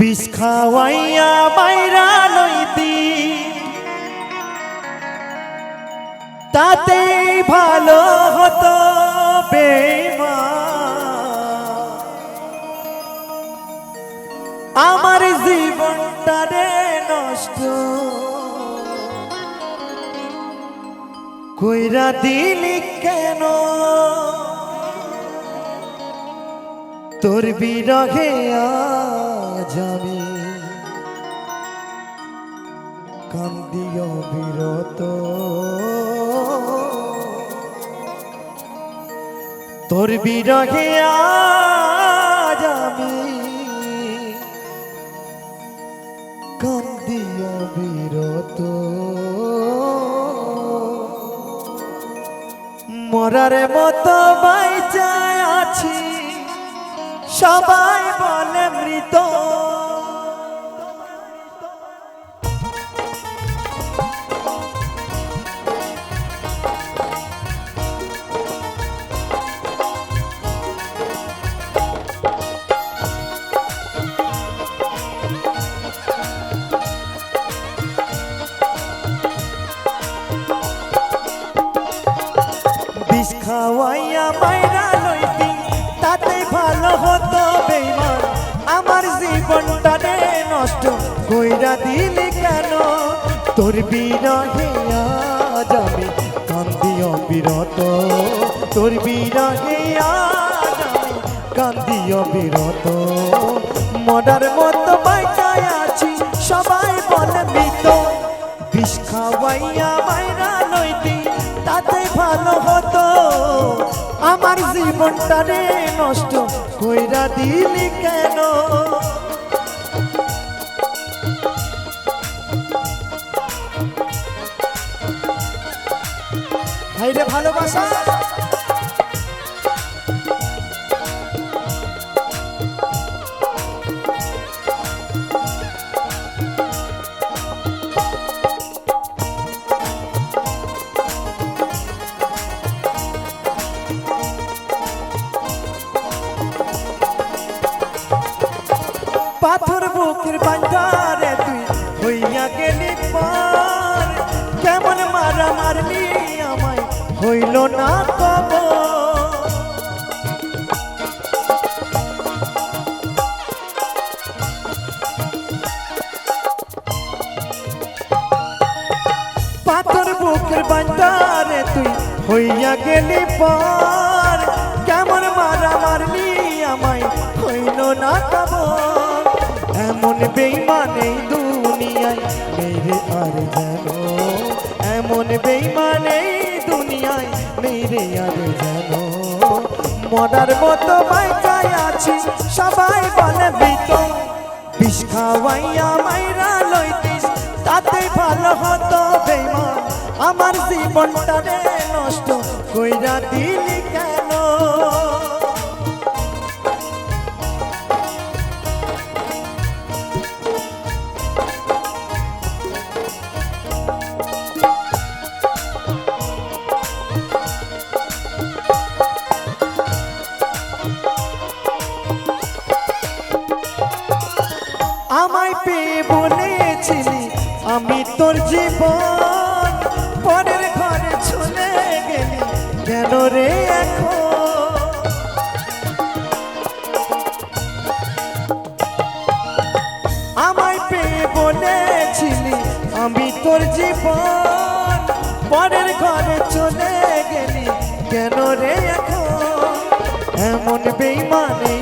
বিষ খাওয়াইয়া বাইরা লইতি। তাতে ভালো হতো বেমা আমার জীবনটা রে নষ্ট। কইরা দিলি কেন? তোর বিরহে আজ আমি কান্দিও বিরত। তোর বিরহে আজ আমি কান্দিও বিরত। মরার মতো বাইচায় আছি। সবাই বলে মৃত। খাওয়াইয়া মাইরা লইতি, তাতে ভালো হতো বেইমান। আমার জীবনটা রে নষ্ট কইরা দিলি কেন? তোর বিরহে আজ আমি কান্দিও বিরত। তোর বিরহে আজ আমি কান্দিও বিরত। মরার মতো বাইচায় আছি, সবাই বলে মৃত। বিষ খাওয়াইয়া মাইরা লইতি, তাতে ভালো হতো আমার জীবনটা রে নষ্ট কইরা দিলি কেন? ভাইরে ভালোবাসা। হইল না কব পাথর বুকের বান্ধারে তুই হইয়া গেলি পর। কেমন মারা মারলি আমায় হইল না কব এমন বেইমান দুনিয়ায় মেরে আর যেন এমন বেইমান দুনিয়ায় মেরে জানো মতো আছি, সবাই বলে মৃত। বিষ মাইরা লইতিস, তাতে ভালো হতো বেমা আমার জীবনটা নষ্ট কইরা দিলি কেন? আমায় পেয়ে বলেছিলি, আমি তোর জীবন। পরের ঘরে চলে গেলি, কেন রে এখন? আমায় পেয়ে বলেছিলি, আমি তোর জীবন। পরের ঘরে চলে গেলি, কেন রে এখন? এমন বেইমান এই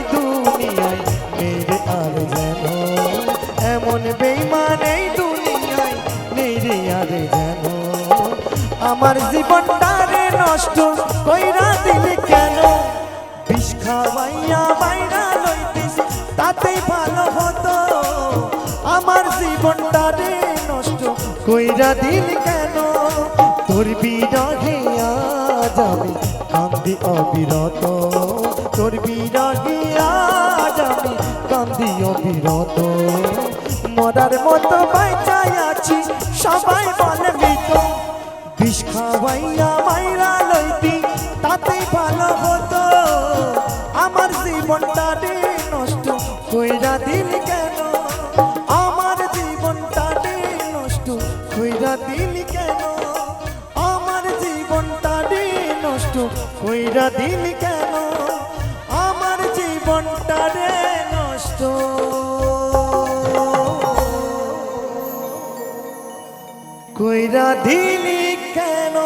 আমার জীবনটা রে নষ্ট কইরা দিলি কেন? বিষ খাওয়াইয়া বাইরা লইতিস, তাতেই ভালো হতো। আমার জীবনটা রে নষ্ট কইরা দিলি কেন? তোর বিরহে আজ আমি কান্দি অবিরত। তোর বিরহে আজ আমি কান্দি অবিরত। মরার মতো বাইচাই আছি, সবাই বলে মৃত। বিষ খাওয়াইয়া মাইরা লইতি তাতেই ভালো হতো। আমার জীবনটা রে নষ্ট কইরা দিল কেন? আমার জীবনটা নষ্ট কইরা দিল কেন? আমার জীবনটা রে নষ্ট কইরা দিল কেন? আমার জীবনটা রে নষ্ট। কইরা দিলি কেন?